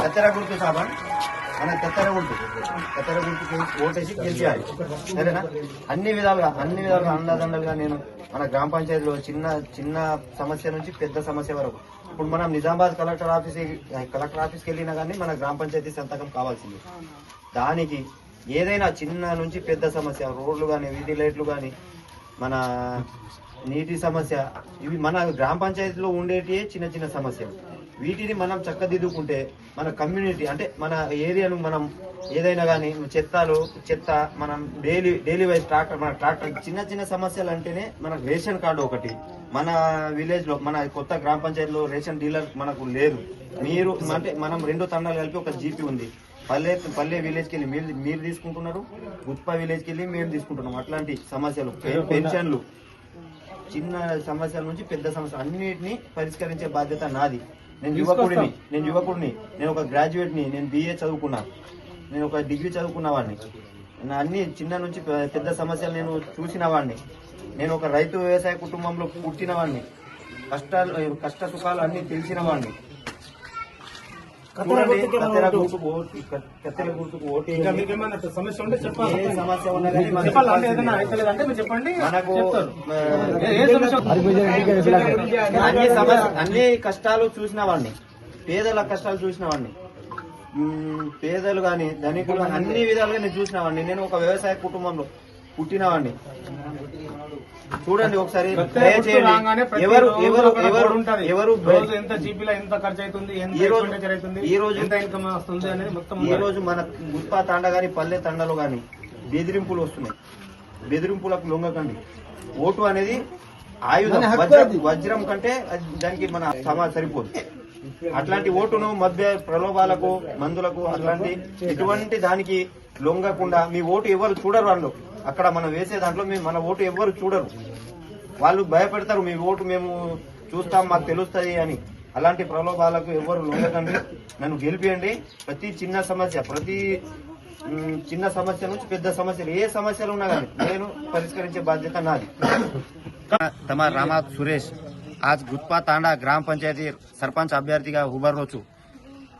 కత్తెర గుర్తు సాబన్. మన కత్తెర గుర్తు. కత్తెర గుర్తుకి ఓటేసి గెలిచాలి సరేనా? అన్ని విధాలుగా అన్ని విధాలుగా అండదండలుగా నేను మన గ్రామ పంచాయతీలో చిన్న చిన్న సమస్య నుంచి పెద్ద సమస్య వరకు. ఇప్పుడు మనం నిజామాబాద్ కలెక్టర్ ఆఫీస్ కలెక్టర్ ఆఫీస్కి వెళ్ళినా కానీ మన గ్రామ పంచాయతీ సంతకం కావాల్సింది. దానికి ఏదైనా చిన్న నుంచి పెద్ద సమస్య రోడ్లు కానీ వీధి లైట్లు కానీ మన నీటి సమస్య ఇవి మన గ్రామ పంచాయతీలో ఉండేటివే చిన్న చిన్న సమస్యలు. వీటిని మనం చక్కదిద్దుకుంటే మన కమ్యూనిటీ అంటే మన ఏరియాను మనం ఏదైనా కానీ చెత్తలు చెత్త మనం డైలీ డైలీ వైజ్ ట్రాక్టర్ మన ట్రాక్టర్ చిన్న చిన్న సమస్యలు అంటేనే మన రేషన్ కార్డు ఒకటి. మన విలేజ్లో మన కొత్త గ్రామ పంచాయతీలో రేషన్ డీలర్ మనకు లేదు. మీరు అంటే మనం రెండు తండాలు కలిపి ఒక జీపీ ఉంది. పల్లె పల్లె విలేజ్కి వెళ్ళి మీరు మీరు తీసుకుంటున్నారు గుత్పా విలేజ్కి వెళ్ళి మేము తీసుకుంటున్నాం. అట్లాంటి సమస్యలు పెన్షన్లు. చిన్న సమస్యల నుంచి పెద్ద సమస్య అన్నిటిని పరిష్కరించే బాధ్యత నాది. నేను యువకుడిని నేను యువకుడిని నేను ఒక గ్రాడ్యుయేట్ని నేను బిఏ చదువుకున్నా. నేను ఒక డిగ్రీ చదువుకున్న వాడిని. నా అన్ని చిన్న నుంచి పెద్ద సమస్యలు నేను చూసిన వాడిని. నేను ఒక రైతు వ్యవసాయ కుటుంబంలో పుట్టిన వాడిని. కష్టాలు కష్ట సుఖాలు అన్ని తెలిసిన వాడిని చూడండి, కత్తెర గుర్తుకు ఓటు- కత్తెర గుర్తుకు ఓటు ఇంకా వేయండి. మీకు ఏమైనా సమస్య ఉంటే చెప్పాలి? ఏ సమస్య ఉన్నా కానీ మనకు చెప్పాలి? అంటే చెప్పాల్సిందే. ఏదైనా అయితలేదంటే మీరు చెప్పండి. అన్ని సమస్య అన్ని కష్టాలు చూసిన వాడిని. పేదల కష్టాలు చూసిన వాడిని. పేదలు గాని ధనికులు గాని అన్ని విధాలుగా నేను చూసిన వాడిని. నేను ఒక వ్యవసాయ కుటుంబంలో పుట్టిన వాడిని చూడండి ఒకసారి ఎవరు ఎవరు ఎవరు. ఎవరు రోజు ఎంత జీపీలో ఎంత ఖర్చు అవుతుంది ఎంత ఈ రోజు- ఎంత ఇన్కమ్ వస్తుంది అనేది మొత్తం ఈ రోజు మన గుత్పా తాండ గాని పల్లె తండలో గాని బెదిరింపులు వస్తున్నాయి. బెదిరింపులకు లొంగకండి. ఓటు అనేది ఆయుధం. వజ్రం వజ్రం కంటే అది దానికి మన సమా సరిపోదు. అట్లాంటి ఓటును మధ్య ప్రలోభాలకు మందులకు అట్లాంటి ఎటువంటి దానికి లొంగకుండా మీ ఓటు ఎవరు చూడరు వాళ్ళు అక్కడ మనం వేసే దాంట్లో మేము మన ఓటు ఎవరు చూడరు. వాళ్ళు భయపెడతారు మీ ఓటు మేము చూస్తాం మాకు తెలుస్తుంది అని. అలాంటి ప్రలోభాలకు ఎవరు లొంగకండి నన్ను గెలిపియండి. ప్రతి చిన్న సమస్య ప్రతి చిన్న సమస్య నుంచి పెద్ద సమస్యలు ఏ సమస్యలు ఉన్నా కానీ నేను పరిష్కరించే బాధ్యత నాది. తమ రామా సురేష్ ఆజ్ గుత్పా తాండా గ్రామ పంచాయతీ సర్పంచ్ అభ్యర్థిగా హుబర్రోచు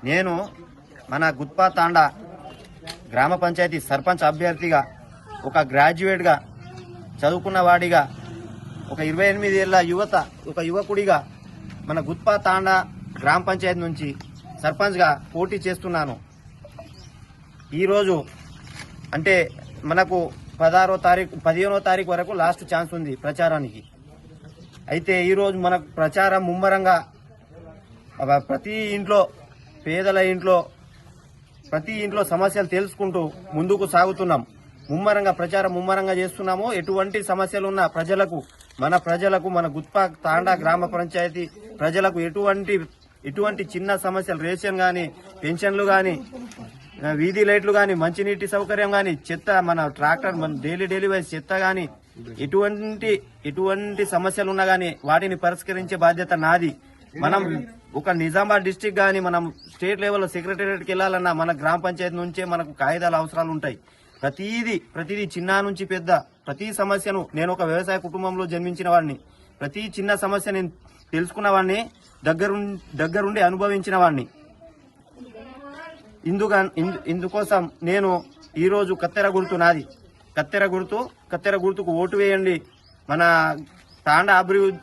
నేను మన గుత్పా తాండా గ్రామ పంచాయతీ సర్పంచ్ అభ్యర్థిగా ఒక గ్రాడ్యుయేట్గా చదువుకున్న వాడిగా ఒక ఇరవై ఎనిమిది ఏళ్ళ యువత ఒక యువకుడిగా మన గుత్పా తాండా గ్రామ పంచాయతీ నుంచి సర్పంచ్గా పోటీ చేస్తున్నాను. ఈరోజు అంటే మనకు పదహారో తారీఖు పదిహేనో తారీఖు వరకు లాస్ట్ ఛాన్స్ ఉంది ప్రచారానికి. అయితే ఈరోజు మనకు ప్రచారం ముమ్మరంగా ప్రతి ఇంట్లో పేదల ఇంట్లో ప్రతి ఇంట్లో సమస్యలు తెలుసుకుంటూ ముందుకు సాగుతున్నాం. ముమ్మరంగా ప్రచారం ముమ్మరంగా చేస్తున్నాము? ఎటువంటి సమస్యలు ఉన్నా ప్రజలకు మన ప్రజలకు మన గుత్పా తాండా గ్రామ పంచాయతీ ప్రజలకు ఎటువంటి ఎటువంటి చిన్న సమస్యలు రేషన్ కానీ పెన్షన్లు కానీ వీధి లైట్లు కానీ మంచినీటి సౌకర్యం కానీ చెత్త మన ట్రాక్టర్ మన డైలీ డైలీ వైజ్ చెత్త కానీ ఎటువంటి ఎటువంటి సమస్యలు ఉన్నా కానీ వాటిని పరిష్కరించే బాధ్యత నాది. మనం ఒక నిజామాబాద్ డిస్టిక్ కానీ మనం స్టేట్ లెవెల్లో సెక్రటేరియట్కి వెళ్ళాలన్నా మన గ్రామ పంచాయతీ నుంచే మనకు కాగితాల అవసరాలు ఉంటాయి. ప్రతిదీ ప్రతిదీ చిన్న నుంచి పెద్ద ప్రతి సమస్యను నేను ఒక వ్యవసాయ కుటుంబంలో జన్మించిన వాడిని. ప్రతి చిన్న సమస్య నేను తెలుసుకున్న వాడిని దగ్గరు దగ్గరుండి అనుభవించిన వాడిని. ఇందుగా ఇందుకోసం నేను ఈరోజు కత్తెర గుర్తు నాది. కత్తెర గుర్తు కత్తెర గుర్తుకు ఓటు వేయండి. మన తాండా అభివృద్ధి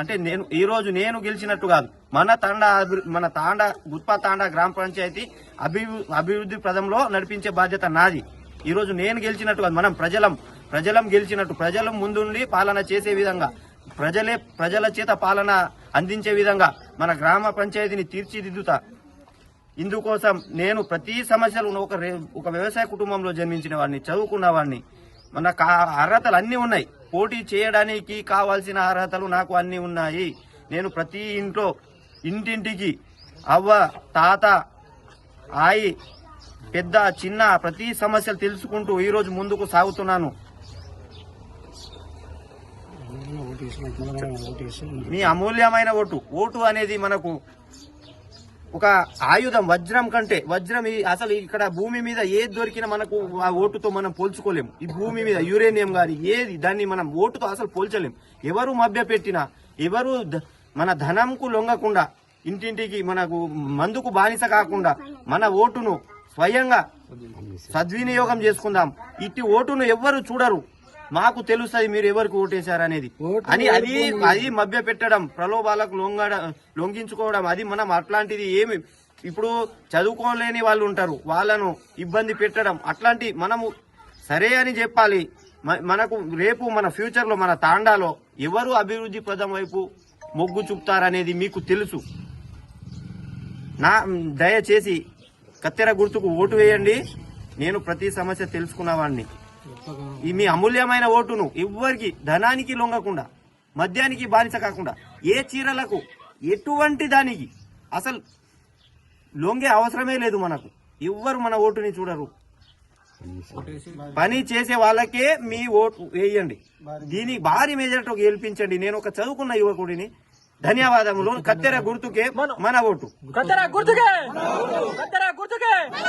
అంటే నేను ఈ రోజు నేను గెలిచినట్టు కాదు. మన తాండా మన తాండా గుత్పా తాండా గ్రామ పంచాయతీ అభివృద్ధి అభివృద్ధి ప్రదంలో నడిపించే బాధ్యత నాది. ఈరోజు నేను గెలిచినట్టు కాదు మనం ప్రజలం ప్రజలం గెలిచినట్టు ప్రజలం ముందుండి పాలన చేసే విధంగా ప్రజలే ప్రజల చేత పాలన అందించే విధంగా మన గ్రామ పంచాయతీని తీర్చిదిద్దుతా. ఇందుకోసం నేను ప్రతి సమస్యలు ఒక రే- ఒక వ్యవసాయ కుటుంబంలో జన్మించిన వాడిని చదువుకున్న వాడిని. మన అర్హతలు అన్నీ ఉన్నాయి. పోటీ చేయడానికి కావాల్సిన అర్హతలు నాకు అన్నీ ఉన్నాయి. నేను ప్రతి ఇంట్లో ఇంటింటికి అవ్వ తాత ఆయి పెద్ద చిన్న ప్రతి సమస్యలు తెలుసుకుంటూ ఈరోజు ముందుకు సాగుతున్నాను. మీ అమూల్యమైన ఓటు ఓటు అనేది మనకు ఒక ఆయుధం వజ్రం కంటే. వజ్రం ఈ- అసలు ఇక్కడ భూమి మీద ఏది దొరికినా మనకు ఆ ఓటుతో మనం పోల్చుకోలేం ఈ భూమి మీద యురేనియం గాని ఏది దాన్ని మనం ఓటుతో అసలు పోల్చలేం. ఎవరు మభ్య పెట్టినా ఎవరు మన ధనంకు లొంగకుండా ఇంటింటికి మనకు మందుకు బానిస కాకుండా మన ఓటును స్వయంగా సద్వినియోగం చేసుకుందాం. ఇట్టి ఓటును ఎవ్వరు చూడరు. మాకు తెలుస్తుంది మీరు ఎవరికి ఓటేశారనేది. అని అది అది మభ్య పెట్టడం ప్రలోభాలకు లొంగడ లొంగించుకోవడం అది మనం అట్లాంటిది ఏమి ఇప్పుడు చదువుకోలేని వాళ్ళు ఉంటారు. వాళ్ళను ఇబ్బంది పెట్టడం అట్లాంటి మనము సరే అని చెప్పాలి. మనకు రేపు మన ఫ్యూచర్లో మన తాండాలో ఎవరు అభివృద్ధి పదం వైపు మొగ్గు చూపుతారనేది మీకు తెలుసు. నా దయచేసి కత్తెర గుర్తుకు ఓటు వేయండి. నేను ప్రతి సమస్య తెలుసుకున్నవాడిని ఈ మీ అమూల్యమైన ఓటును ఎవ్వరికి ధనానికి లొంగకుండా మద్యానికి బానిస కాకుండా ఏ చీరలకు ఎటువంటి దానికి అసలు లొంగే అవసరమే లేదు మనకు. ఎవ్వరు మన ఓటుని చూడరు. పని చేసే వాళ్ళకే మీ ఓటు వేయండి. దీని భారీ మెజార్టీ గెలిపించండి. నేను ఒక చదువుకున్న యువకుడిని. ధన్యవాదములు. కత్తెర గుర్తుకే మన. ఓటు. కత్తెర గుర్తుకే. కత్తెర గుర్తుకే.